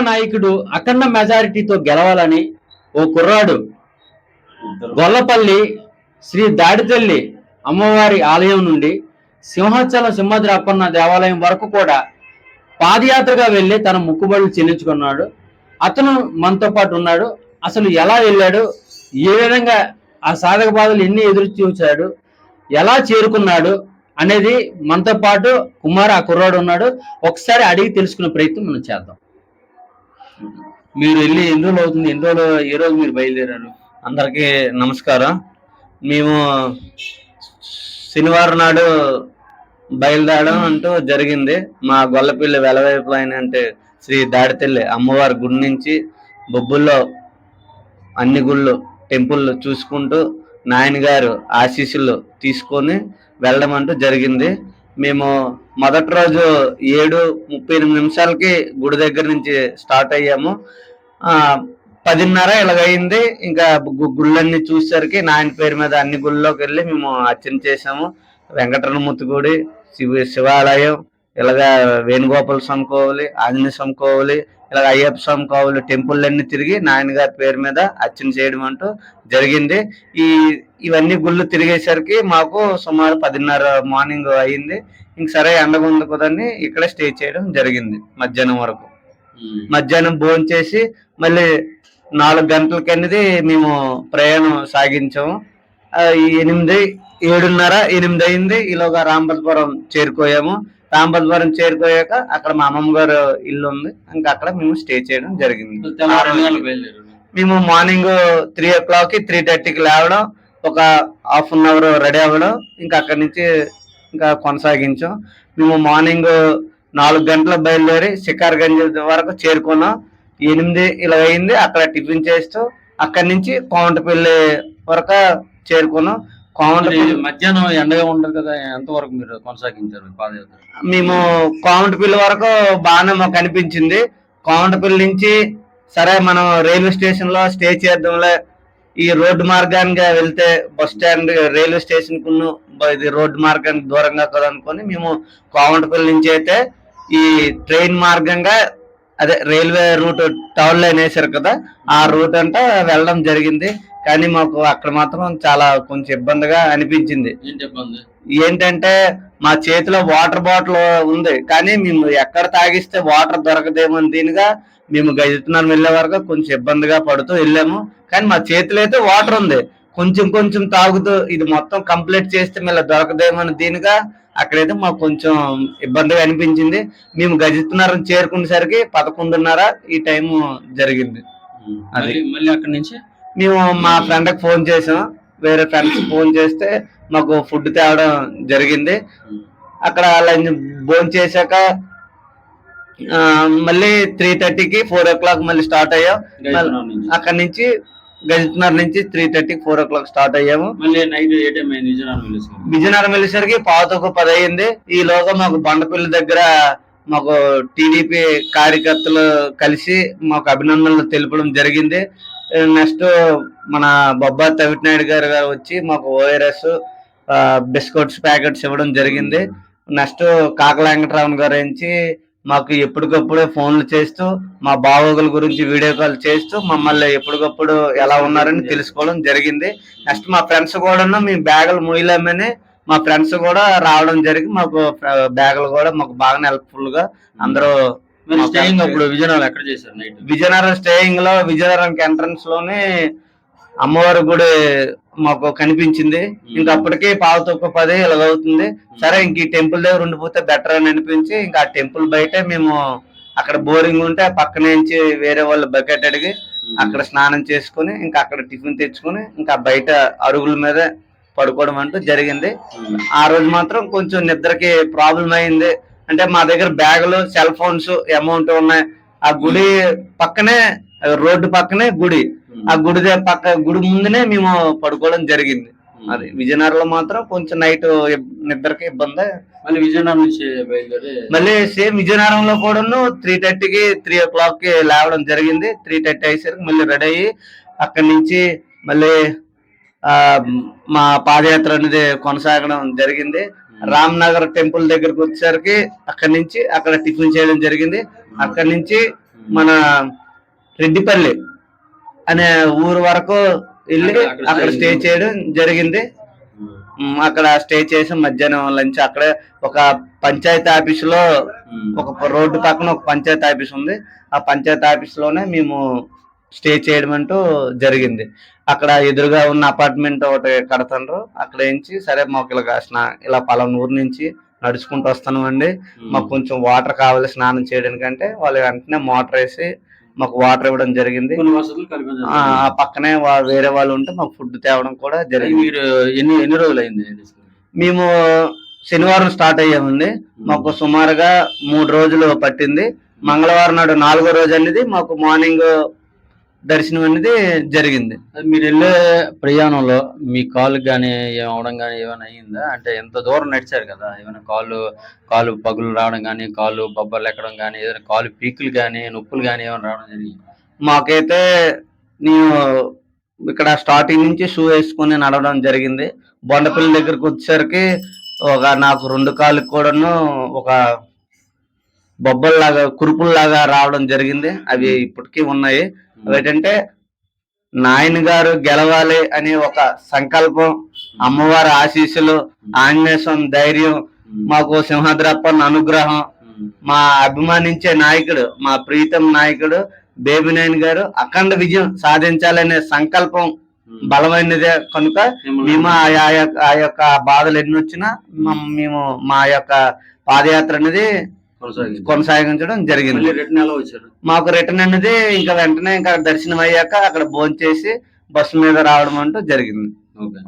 నాయకుడు అఖండ మెజారిటీతో గెలవాలని ఓ కుర్రాడు గొల్లపల్లి శ్రీ దాడితల్లి అమ్మవారి ఆలయం నుండి సింహాచలం సింహాద్రి అప్పన్న దేవాలయం వరకు కూడా పాదయాత్రగా వెళ్ళి తన ముక్కుబడులు చెల్లించుకున్నాడు. అతను మనతో పాటు ఉన్నాడు. అసలు ఎలా వెళ్ళాడు? ఏ విధంగా ఆ సాధక బాధలు ఎన్ని ఎదురు చూశాడు? ఎలా చేరుకున్నాడు? అనేది మనతో పాటు కుమార్ ఆ కుర్రాడు ఉన్నాడు. ఒకసారి అడిగి తెలుసుకునే ప్రయత్నం మనం చేద్దాం. మీరు వెళ్ళి ఎన్ని రోజులు అవుతుంది? ఎన్ని రోజులు ఏ రోజు మీరు బయలుదేరారు? అందరికీ నమస్కారం. మేము శనివారం నాడు బయలుదేరడం అంటూ జరిగింది. మా గొల్లపిల్లి వెలవైపు అయిన అంటే శ్రీ దాడితల్లి అమ్మవారి గుడి నుంచి బొబ్బుల్లో అన్ని గుళ్ళు టెంపుల్ చూసుకుంటూ నాయన గారు ఆశీస్సులు తీసుకొని వెళ్ళడం అంటూ జరిగింది. మేము మొదటి రోజు ఏడు ముప్పై ఎనిమిది నిమిషాలకి గుడి దగ్గర నుంచి స్టార్ట్ అయ్యాము. పదిన్నర ఇలాగైంది. ఇంకా గుళ్ళన్నీ చూసేసరికి నాయన పేరు మీద అన్ని గుళ్ళలోకి వెళ్ళి మేము అర్చన చేసాము వెంకటరమూర్తి గుడి శివ శివాలయం ఇలాగ వేణుగోపాల స్వామి కోవలి ఆంజనేయ స్వామి కోవలి ఇలాగ అయ్యప్ప స్వామి కోవలి టెంపుల్ అన్ని తిరిగి నాయన గారి పేరు మీద అర్చన చేయడం అంటూ జరిగింది. ఈ ఇవన్నీ గుళ్ళు తిరిగేసరికి మాకు సుమారు పదిన్నర మార్నింగ్ అయ్యింది. ఇంక సరే ఎండగా ఉంది కదని ఇక్కడ స్టే చేయడం జరిగింది మధ్యాహ్నం వరకు. మధ్యాహ్నం భోజనం చేసి మళ్ళీ నాలుగు గంటలకి అనేది మేము ప్రయాణం సాగించాము. ఎనిమిది ఏడున్నర ఎనిమిది అయింది. ఈలోగా రాంబద్పురం చేరుకోయాము. రాంబద్పురం చేరుకోయాక అక్కడ మా అమ్మమ్మ గారు ఇల్లు ఉంది. ఇంకా అక్కడ మేము స్టే చేయడం జరిగింది. మేము మార్నింగ్ త్రీ ఓ క్లాక్కి త్రీ థర్టీకి లేవడం ఒక హాఫ్ అన్ అవర్ రెడీ అవ్వడం ఇంకా అక్కడి నుంచి ఇంకా కొనసాగించాం. మేము మార్నింగ్ నాలుగు గంటల బయలుదేరి శికార్గంజ్ వరకు చేరుకున్నాం. ఎనిమిది ఇలా అయింది అక్కడ టిఫిన్ చేస్తూ అక్కడి నుంచి కోమటపల్లి వరకు చేరుకున్నాం. కోమటపల్లి మధ్యాహ్నం ఎండగా ఉండదు కదా ఎంతవరకు మీరు కొనసాగించారు పాదయాత్ర? మేము కోమటపల్లి వరకు బాగానే మాకు అనిపించింది. కోమటపల్లి నుంచి సరే మనం రైల్వే స్టేషన్లో స్టే చేద్దాంలే. ఈ రోడ్డు మార్గానికి వెళ్తే బస్ స్టాండ్ రైల్వే స్టేషన్కు ఇది రోడ్డు మార్గానికి దూరంగా కదా అనుకొని మేము కోమటపల్లి నుంచి అయితే ఈ ట్రైన్ మార్గంగా అదే రైల్వే రూట్ టౌన్ లైన్ వేశారు కదా ఆ రూట్ అంతా వెళ్ళడం జరిగింది. కానీ మాకు అక్కడ మాత్రం చాలా కొంచెం ఇబ్బందిగా అనిపించింది. ఏంటంటే మా చేతిలో వాటర్ బాటిల్ ఉంది కానీ మేము ఎక్కడ తాగిస్తే వాటర్ దొరకదేమో దీనిగా మేము గజెత్తున్నాం వెళ్ళే వరకు కొంచెం ఇబ్బందిగా పడుతూ వెళ్ళాము. కానీ మా చేతిలో అయితే వాటర్ ఉంది. కొంచెం కొంచెం తాగుతూ ఇది మొత్తం కంప్లీట్ చేస్తే మళ్ళీ దొరకదేమో దీనిగా అక్కడైతే మాకు కొంచెం ఇబ్బందిగా అనిపించింది. మేము గజెత్తున్నారం చేరుకునేసరికి పదకొండున్నర ఈ టైం జరిగింది. అది. మళ్ళీ అక్కడి నుంచి? మేము మా ఫ్రెండ్కి ఫోన్ చేసాం. వేరే ఫ్రెండ్స్ ఫోన్ చేస్తే మాకు ఫుడ్ తేవడం జరిగింది. అక్కడ లంచ్ భోజనం చేశాక మళ్ళీ త్రీ థర్టీకి ఫోర్ ఓ క్లాక్ మళ్ళీ స్టార్ట్ అయ్యాం. అక్కడ నుంచి గజపతినగర్ నుంచి త్రీ థర్టీకి ఫోర్ ఓ క్లాక్ స్టార్ట్ అయ్యాము. విజయనగరం వెళ్ళేసరికి? పావుతకు పది అయింది ఈలోగా మాకు బండపల్లి దగ్గర మాకు టీడీపీ కార్యకర్తలు కలిసి మాకు అభినందనలు తెలపడం జరిగింది. నెక్స్ట్ మన బొబ్బా తవిటినాయుడు గారు గారు వచ్చి మాకు ఓఆర్ఎస్ బిస్కెట్స్ ప్యాకెట్స్ ఇవ్వడం జరిగింది. నెక్స్ట్ కాకల వెంకటరామన్ గారు నుంచి మాకు ఎప్పటికప్పుడు ఫోన్లు చేస్తూ మా బావోగుల గురించి వీడియో కాల్ చేస్తూ మమ్మల్ని ఎప్పటికప్పుడు ఎలా ఉన్నారని తెలుసుకోవడం జరిగింది. నెక్స్ట్ మా ఫ్రెండ్స్ కూడా మీ బ్యాగులు మూయలేమని మా ఫ్రెండ్స్ కూడా రావడం జరిగి మాకు బ్యాగులు కూడా మాకు బాగా హెల్ప్ఫుల్గా అందరూ మరి స్టేయింగ్ అప్పుడు విజయనగరం ఎక్కడ చేశారు నైట్ విజయనగరం స్టేయింగ్లో విజయనగరం ఎంట్రన్స్లోనే అమ్మవారి గుడి మాకు కనిపించింది. ఇంకా అప్పటికే పావు తక్కువ పది ఇలాగవుతుంది సరే ఇంక ఈ టెంపుల్ దగ్గర ఉండిపోతే బెటర్ అని అనిపించి ఇంకా ఆ టెంపుల్ బయట మేము అక్కడ బోరింగ్ ఉంటే ఆ పక్క నుంచి వేరే వాళ్ళు బకెట్ అడిగి అక్కడ స్నానం చేసుకుని ఇంకా అక్కడ టిఫిన్ తెచ్చుకుని ఇంకా బయట అరుగుల మీద పడుకోవడం అంటూ జరిగింది. ఆ రోజు మాత్రం కొంచెం నిద్రకి ప్రాబ్లం అయింది. అంటే మా దగ్గర బ్యాగులు సెల్ ఫోన్స్ అమౌంట్ ఉన్నాయి. ఆ గుడి పక్కనే రోడ్డు పక్కనే గుడి. ఆ గుడి దగ్గర పక్క గుడి ముందునే మేము పడుకోవడం జరిగింది. అది విజయనగరంలో మాత్రం కొంచెం నైట్ నిద్రకి ఇబ్బంది. మళ్ళీ విజయనగరం నుంచి మళ్ళీ సేమ్ విజయనగరంలో కూడాను త్రీ థర్టీకి త్రీ ఓ క్లాక్కి లేవడం జరిగింది. త్రీ థర్టీ అయ్యేసరికి మళ్ళీ రెడీ అయ్యి అక్కడి నుంచి మళ్ళీ ఆ మా పాదయాత్ర అనేది కొనసాగడం జరిగింది. రామ్ నగర్ టెంపుల్ దగ్గరకు వచ్చేసరికి అక్కడి నుంచి అక్కడ టిఫిన్ చేయడం జరిగింది. అక్కడి నుంచి మన రెడ్డిపల్లి అనే ఊరు వరకు వెళ్ళి అక్కడ- స్టే. చేయడం జరిగింది. అక్కడ స్టే చేసి మధ్యాహ్నం లంచ్ అక్కడే ఒక పంచాయతీ ఆఫీస్లో ఒక రోడ్డు పక్కన ఒక పంచాయతీ ఆఫీస్ ఉంది. ఆ పంచాయతీ ఆఫీస్లోనే మేము స్టే చేయడం అంటూ జరిగింది. అక్కడ ఎదురుగా ఉన్న అపార్ట్మెంట్ ఒకటి కడతారు అక్కడ నుంచి సరే మాకు ఇలా స్నా ఇలా పలానా ఊరు నుంచి నడుచుకుంటూ వస్తున్నామండి మాకు కొంచెం వాటర్ కావాలి స్నానం చేయడానికంటే వాళ్ళు వెంటనే మోటార్ వేసి మాకు వాటర్ ఇవ్వడం జరిగింది. ఆ పక్కనే వేరే వాళ్ళు ఉంటే మాకు ఫుడ్ తేవడం కూడా జరిగింది. మీరు ఎన్ని ఎన్ని రోజులు అయింది మేము శనివారం స్టార్ట్ అయ్యామండి. మాకు సుమారుగా మూడు రోజులు పట్టింది. మంగళవారం నాడు నాలుగో రోజు అనేది మాకు మార్నింగ్ దర్శనం అనేది జరిగింది. మీరు వెళ్ళే ప్రయాణంలో మీ కాలు కానీ అవడం కానీ ఏమైనా అయ్యిందా? అంటే ఎంత దూరం నడిచారు కదా? ఏమైనా కాళ్ళు కాలు పగులు రావడం కానీ కాళ్ళు బొబ్బలు ఎక్కడం కానీ ఏదైనా కాలు పీకులు కానీ నొప్పులు కానీ ఏమైనా రావడం జరిగింది? మాకైతే నేను ఇక్కడ స్టార్టింగ్ నుంచి షూ వేసుకొని నడవడం జరిగింది. బొండపల్లి దగ్గరకు వచ్చేసరికి ఒక నాకు రెండు కాళ్ళకి కూడాను ఒక బొబ్బల్లాగా కురుపుల్లాగా రావడం జరిగింది. అవి ఇప్పటికీ ఉన్నాయి. ఏంటంటే నాయన గారు గెలవాలి అనే ఒక సంకల్పం అమ్మవారి ఆశీస్సులు ఆంజనేయ ధైర్యం మాకు సింహద్రప్పన్ అనుగ్రహం. మా అభిమానించే నాయకుడు మా ప్రీతం నాయకుడు బేబీ నాయన్ గారు అఖండ విజయం సాధించాలనే సంకల్పం బలమైనదే. కనుక మేము ఆ యొక్క- ఆ యొక్క బాధలు ఎన్ని వచ్చినా మమ్- మా యొక్క పాదయాత్ర అనేది కొనసాగించడం. జరిగింది. మాకు రిటర్న్ అనేది ఇంకా వెంటనే ఇంకా దర్శనం అయ్యాక అక్కడ భోంచేసి బస్సు మీద రావడం అంటూ జరిగింది. ఓకే.